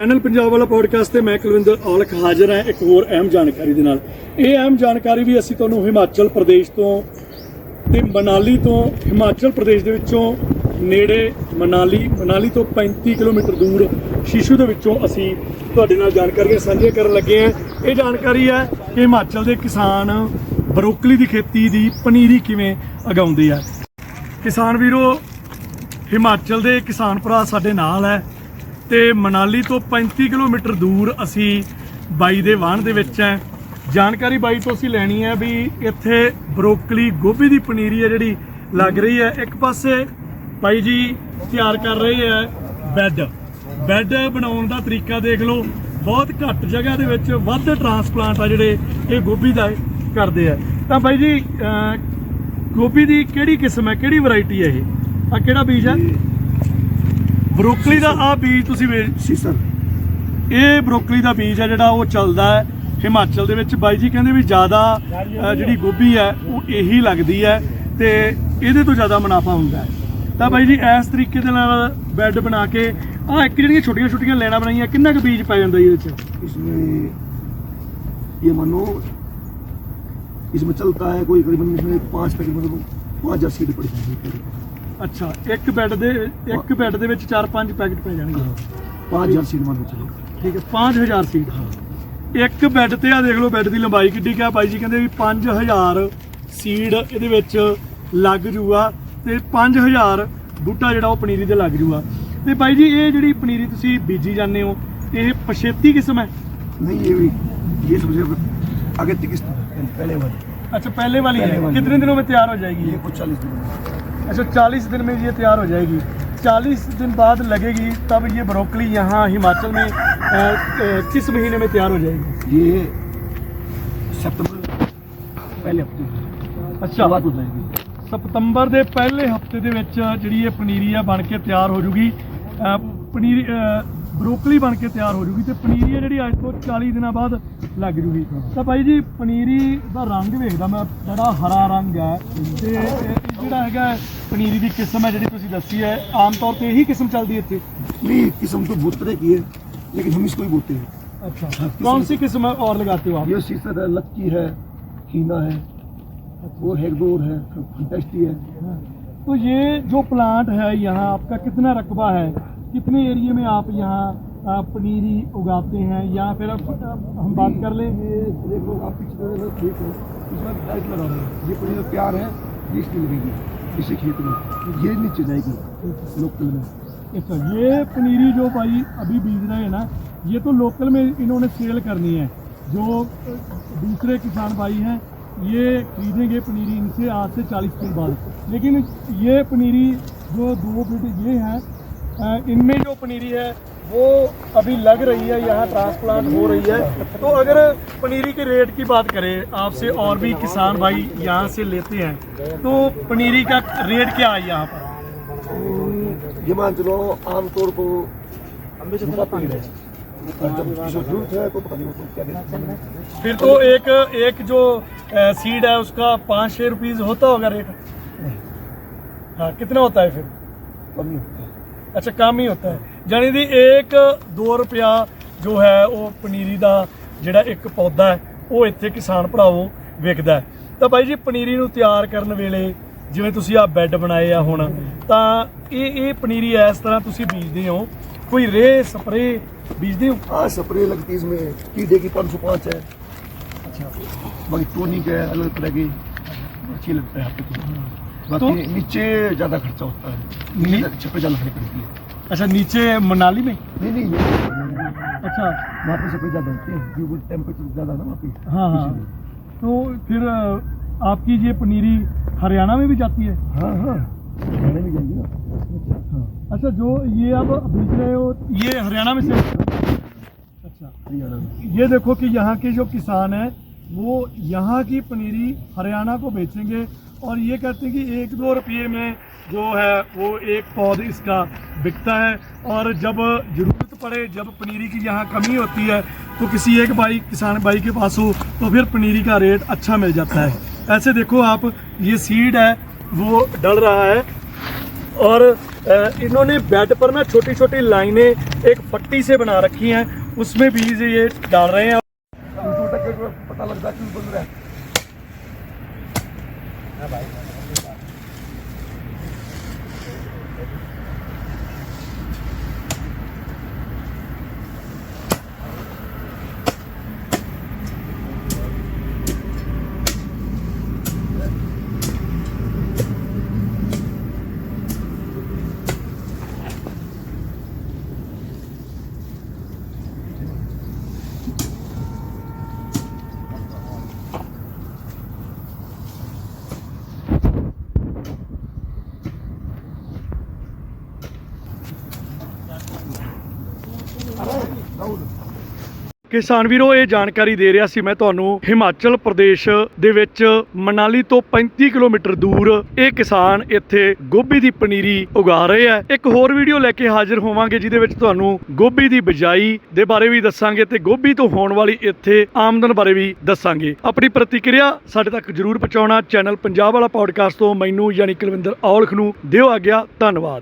Channel Punjab ਵਾਲਾ podcast ਤੇ ਮੈਂ ਕੁਲਵਿੰਦਰ ਔਲਖ ਹਾਜ਼ਰ ਹਾਂ ਇੱਕ ਹੋਰ ਅਹਿਮ ਜਾਣਕਾਰੀ ਦੇ ਨਾਲ। ਇਹ ਅਹਿਮ ਜਾਣਕਾਰੀ ਵੀ ਅਸੀਂ ਤੁਹਾਨੂੰ ਹਿਮਾਚਲ ਪ੍ਰਦੇਸ਼ ਤੋਂ ਤੇ ਮਨਾਲੀ ਤੋਂ, ਹਿਮਾਚਲ ਪ੍ਰਦੇਸ਼ ਦੇ ਵਿੱਚੋਂ ਨੇੜੇ ਮਨਾਲੀ ਮਨਾਲੀ ਤੋਂ 35 ਕਿਲੋਮੀਟਰ ਦੂਰ ਸ਼ੀਸ਼ੂ ਦੇ ਵਿੱਚੋਂ ਅਸੀਂ ਤੁਹਾਡੇ ਨਾਲ ਜਾਣਕਾਰੀਆਂ ਸਾਂਝੀਆਂ ਕਰਨ ਲੱਗੇ ਹਾਂ। ਇਹ ਜਾਣਕਾਰੀ ਹੈ ਕਿ ਹਿਮਾਚਲ ਦੇ ਕਿਸਾਨ ਬਰੋਕਲੀ ਦੀ ਖੇਤੀ ਦੀ ਪਨੀਰੀ ਕਿਵੇਂ ਉਗਾਉਂਦੇ ਆ। ਕਿਸਾਨ ਵੀਰੋ, ਹਿਮਾਚਲ ਦੇ ਕਿਸਾਨ ਭਰਾ ਸਾਡੇ ਨਾਲ ਹੈ। ਤੇ ਮਨਾਲੀ ਤੋਂ 35 ਕਿਲੋਮੀਟਰ ਦੂਰ ਅਸੀਂ ਬਾਈ ਦੇ ਵਾਹਣ ਦੇ ਵਿੱਚ ਹੈ। ਜਾਣਕਾਰੀ ਬਾਈ ਤੋਂ ਅਸੀਂ ਲੈਣੀ ਹੈ ਵੀ ਇੱਥੇ ਬਰੋਕਲੀ ਗੋਭੀ ਦੀ ਪਨੀਰੀ ਹੈ ਜਿਹੜੀ ਲੱਗ ਰਹੀ ਹੈ। ਇੱਕ ਪਾਸੇ ਬਾਈ ਜੀ ਤਿਆਰ ਕਰ ਰਹੇ ਹੈ ਬੈੱਡ। ਬੈੱਡ ਬਣਾਉਣ ਦਾ ਤਰੀਕਾ ਦੇਖ ਲਓ। ਬਹੁਤ ਘੱਟ ਜਗ੍ਹਾ ਦੇ ਵਿੱਚ ਵੱਧ ਟਰਾਂਸਪਲਾਂਟ ਆ ਜਿਹੜੇ ਇਹ ਗੋਭੀ ਦਾ ਕਰਦੇ ਆ। ਤਾਂ ਬਾਈ ਜੀ ਗੋਭੀ ਦੀ ਕਿਹੜੀ ਕਿਸਮ ਹੈ? ਕਿਹੜੀ ਵੈਰਾਈਟੀ ਹੈ ਇਹ? ਆ ਕਿਹੜਾ ਬੀਜ ਹੈ? ਬਰੋਕਲੀ ਦਾ ਆ ਬੀਜ ਤੁਸੀਂ ਵੇ ਸੀਸਰ ਇਹ ਬਰੋਕਲੀ ਦਾ ਬੀਜ ਹੈ ਜਿਹੜਾ ਉਹ ਚੱਲਦਾ ਹੈ ਹਿਮਾਚਲ ਦੇ ਵਿੱਚ ਬਾਈ ਜੀ ਕਹਿੰਦੇ ਵੀ ਜ਼ਿਆਦਾ ਅ, ਜਿਹੜੀ ਗੋਭੀ ਹੈ ਉਹ ਇਹੀ ਲੱਗਦੀ ਹੈ ਤੇ ਇਹਦੇ ਤੋਂ ਜ਼ਿਆਦਾ ਮੁਨਾਫਾ ਹੁੰਦਾ ਹੈ ਤਾਂ ਬਾਈ ਜੀ ਇਸ ਤਰੀਕੇ ਦੇ ਨਾਲ ਬੈੱਡ ਬਣਾ ਕੇ ਆ ਇੱਕ ਜਿਹੜੀਆਂ ਛੋਟੀਆਂ ਛੋਟੀਆਂ ਲੈਣਾ ਬਣਾਈਆਂ ਕਿੰਨਾ ਕੁ ਬੀਜ ਪੈ ਜਾਂਦਾ ਜੀ ਇਹਦੇ ਚ इसमें ये मानो इसमें चलता है कोई करीबन इसमें पाँच पैकेट मतलब पाँच हजार सीट पड़ जाएगी ਅੱਛਾ ਇੱਕ ਬੈੱਡ ਦੇ ਇੱਕ ਬੈੱਡ ਦੇ ਵਿੱਚ 4-5 ਪੈਕਟ ਪੈ ਜਾਣਗੇ पाँच हजार सीट मान के चलो ਠੀਕ ਹੈ 5000 ਸੀਟ ਇੱਕ ਬੈੱਡ ਤੇ ਆ ਦੇਖ ਲਓ ਬੈੱਡ ਦੀ ਲੰਬਾਈ ਕਿੱਡੀ ਕਿਆ ਬਾਈ ਜੀ ਕਹਿੰਦੇ ਵੀ 5000 ਸੀਡ ਇਹਦੇ ਵਿੱਚ ਲੱਗ ਜੂਗਾ ਤੇ 5000 ਬੂਟਾ ਜਿਹੜਾ ਉਹ ਪਨੀਰੀ ਦੇ ਲੱਗ ਜੂਗਾ ਤੇ ਬਾਈ ਜੀ ਇਹ ਜਿਹੜੀ ਪਨੀਰੀ ਤੁਸੀਂ ਬੀਜੀ ਜਾਂਦੇ ਹੋ ਇਹ ਪਛੇਤੀ ਕਿਸਮ ਹੈ नहीं ये भी ये सबसे आगे तक इस- पहले वाली अच्छा पहले वाली है पहले वाली। कितने दिनों में तैयार हो जाएगी ये कुछ चालीस दिन में। अच्छा 40 दिन में ये तैयार हो जाएगी 40 दिन बाद लगेगी तब ये ब्रोकली यहाँ हिमाचल में अ, अ, किस महीने में तैयार हो जाएगी ये सितंबर पहले हफ्ते में। अच्छा शुरुआत हो जाएगी ਸਤੰਬਰ ਦੇ ਪਹਿਲੇ ਹਫਤੇ ਦੇ ਵਿੱਚ ਜਿਹੜੀ ਇਹ ਪਨੀਰੀ ਆ ਬਣ ਕੇ ਤਿਆਰ ਹੋ ਜੂਗੀ ਅਹ ਪਨੀਰੀ ਅਹ ਬਰੋਕਲੀ ਬਣ ਕੇ ਤਿਆਰ ਹੋ ਜੂਗੀ ਤੇ ਪਨੀਰੀ ਆ ਜਿਹੜੀ ਅੱਜ ਤੋਂ 40 ਦਿਨਾਂ ਬਾਅਦ ਲੱਗ ਜੂਗੀ ਤਾਂ ਭਾਈ ਜੀ ਪਨੀਰੀ ਦਾ ਰੰਗ ਵੇਖਦਾ ਮੈਂ ਬੜਾ ਹਰਾ ਰੰਗ ਹੈ ਤੇ ਇਹ ਇਹ ਜਿਹੜਾ ਹੈਗਾ ਪਨੀਰੀ ਦੀ ਕਿਸਮ ਹੈ ਜਿਹੜੀ ਤੁਸੀਂ ਦੱਸੀ ਹੈ ਆਮ ਤੌਰ ਤੇ ਇਹੀ ਕਿਸਮ ਚੱਲਦੀ ਹੈ ਇੱਥੇ नहीं किस्म तो बहुत तरह की है लेकिन हम इसको ही बोलते हैं अच्छा कौन सी किस्म है और लगाते हो आप ये सीसर है लक्की है हीना है वो हेगडोर है फंटेस्टी है तो ये जो प्लांट है यहाँ आपका कितना रकबा है कितने एरिया में आप यहाँ अ, पनीरी उगाते हैं या फिर अब अ, हम बात कर लें ये देखो आप पिछले वाला खेत है इसमें लाइट लगा रहे हैं ये पनीर प्यार है इसकी लगेगी इसी खेत में ये नीचे जाएगी लोकल में। अच्छा ये पनीरी जो भाई अभी बीज रहे हैं ना, ये तो लोकल में इन्होंने सेल करनी है। जो दूसरे किसान भाई हैं, ये खरीदेंगे पनीरी इनसे आज से 40 दिन बाद। लेकिन ये पनीरी जो दो बेटे ये हैं इनमें जो पनीरी है वो अभी लग रही है यहाँ ट्रांसप्लांट हो रही है। तो अगर पनीरी के रेट की बात करें आपसे और भी किसान भाई यहाँ से लेते हैं तो पनीरी का रेट क्या है यहाँ पर? हम्म, ये मान चलो आमतौर पर तो हैं फिर तो एक एक जो सीड है उसका पाँच छः रुपीज़ होता होगा रेट? हाँ कितना होता है फिर? कम नहीं होता है ਅੱਛਾ ਕੰਮ ਹੀ ਹੁੰਦਾ ਹੈ ਜਾਨੀ ਦੀ 1 2 ਰੁਪਿਆ ਜੋ ਹੈ ਉਹ ਪਨੀਰੀ ਦਾ ਜਿਹੜਾ ਇੱਕ ਪੌਦਾ ਹੈ ਉਹ ਇੱਥੇ ਕਿਸਾਨ ਭਰਾਵੋ ਵਿਕਦਾ ਹੈ ਤਾਂ ਬਾਈ ਜੀ ਪਨੀਰੀ ਨੂੰ ਤਿਆਰ ਕਰਨ ਵੇਲੇ ਜਿਵੇਂ ਤੁਸੀਂ ਆ ਬੈੱਡ ਬਣਾਏ ਆ ਹੁਣ ਤਾਂ ਇਹ ਇਹ ਪਨੀਰੀ ਇਸ ਤਰ੍ਹਾਂ ਤੁਸੀਂ ਬੀਜਦੇ ਹੋ ਕੋਈ ਰੇ ਸਪਰੇ ਬੀਜਦੇ ਹੋ हाँ स्प्रे लगती है इसमें कीड़े की पाँच सौ पाँच है ਅੱਛਾ बाकी टोनिक है अलग तरह की अच्छी लगता है आपको तो बाकी तो- नीचे ज़्यादा खर्चा होता है। नी- नीचे छप्पे ज़्यादा खड़ी पड़ती है अच्छा नीचे मनाली में? नहीं नहीं अच्छा। वहाँ पे सफ़ेद ज़्यादा होते हैं। टेम्परेचर ज़्यादा ना वहाँ पे। हाँ हाँ। तो फिर आपकी ये पनीरी हरियाणा में भी जाती है? हाँ हाँ। खाने में जाएगी ना। अच्छा जो ये आप बेच रहे हो ये हरियाणा में से? अच्छा। हरियाणा में। ये देखो कि यहाँ के जो किसान हैं वो यहाँ की पनीरी हरियाणा को बेचेंगे और ये कहते हैं कि एक दो रुपये में जो है वो एक पौध इसका बिकता है। और जब ज़रूरत पड़े, जब पनीरी की यहाँ कमी होती है तो किसी एक भाई किसान भाई के पास हो तो फिर पनीरी का रेट अच्छा मिल जाता है। ऐसे देखो आप, ये सीड है, वो डल रहा है। और इन्होंने बेड पर ना छोटी छोटी लाइनें एक पट्टी से बना रखी हैं, उसमें बीज ये डाल रहे हैं। जो पता लगता है 拜拜。ਕਿਸਾਨ ਵੀਰੋ, ਇਹ ਜਾਣਕਾਰੀ ਦੇ ਰਿਹਾ ਸੀ ਮੈਂ ਤੁਹਾਨੂੰ। ਹਿਮਾਚਲ ਪ੍ਰਦੇਸ਼ ਦੇ ਵਿੱਚ ਮਨਾਲੀ ਤੋਂ 35 ਕਿਲੋਮੀਟਰ ਦੂਰ ਇਹ ਕਿਸਾਨ ਇੱਥੇ ਗੋਭੀ ਦੀ ਪਨੀਰੀ ਉਗਾ ਰਹੇ ਆ। ਇੱਕ ਹੋਰ ਵੀਡੀਓ ਲੈ ਕੇ ਹਾਜ਼ਰ ਹੋਵਾਂਗੇ, ਜਿਹਦੇ ਵਿੱਚ ਤੁਹਾਨੂੰ ਗੋਭੀ ਦੀ ਬਿਜਾਈ ਦੇ ਬਾਰੇ ਵੀ ਦੱਸਾਂਗੇ ਤੇ ਗੋਭੀ ਤੋਂ ਹੋਣ ਵਾਲੀ ਇੱਥੇ ਆਮਦਨ ਬਾਰੇ ਵੀ ਦੱਸਾਂਗੇ। ਆਪਣੀ ਪ੍ਰਤੀਕਿਰਿਆ ਸਾਡੇ ਤੱਕ ਜਰੂਰ ਪਹੁੰਚਾਉਣਾ। ਚੈਨਲ ਪੰਜਾਬ ਵਾਲਾ ਪੌਡਕਾਸਟ ਤੋਂ ਮੈਨੂੰ ਯਾਨੀ ਕੁਲਵਿੰਦਰ ਔਲਖ ਨੂੰ ਦਿਓ ਆ ਗਿਆ ਧੰਨਵਾਦ।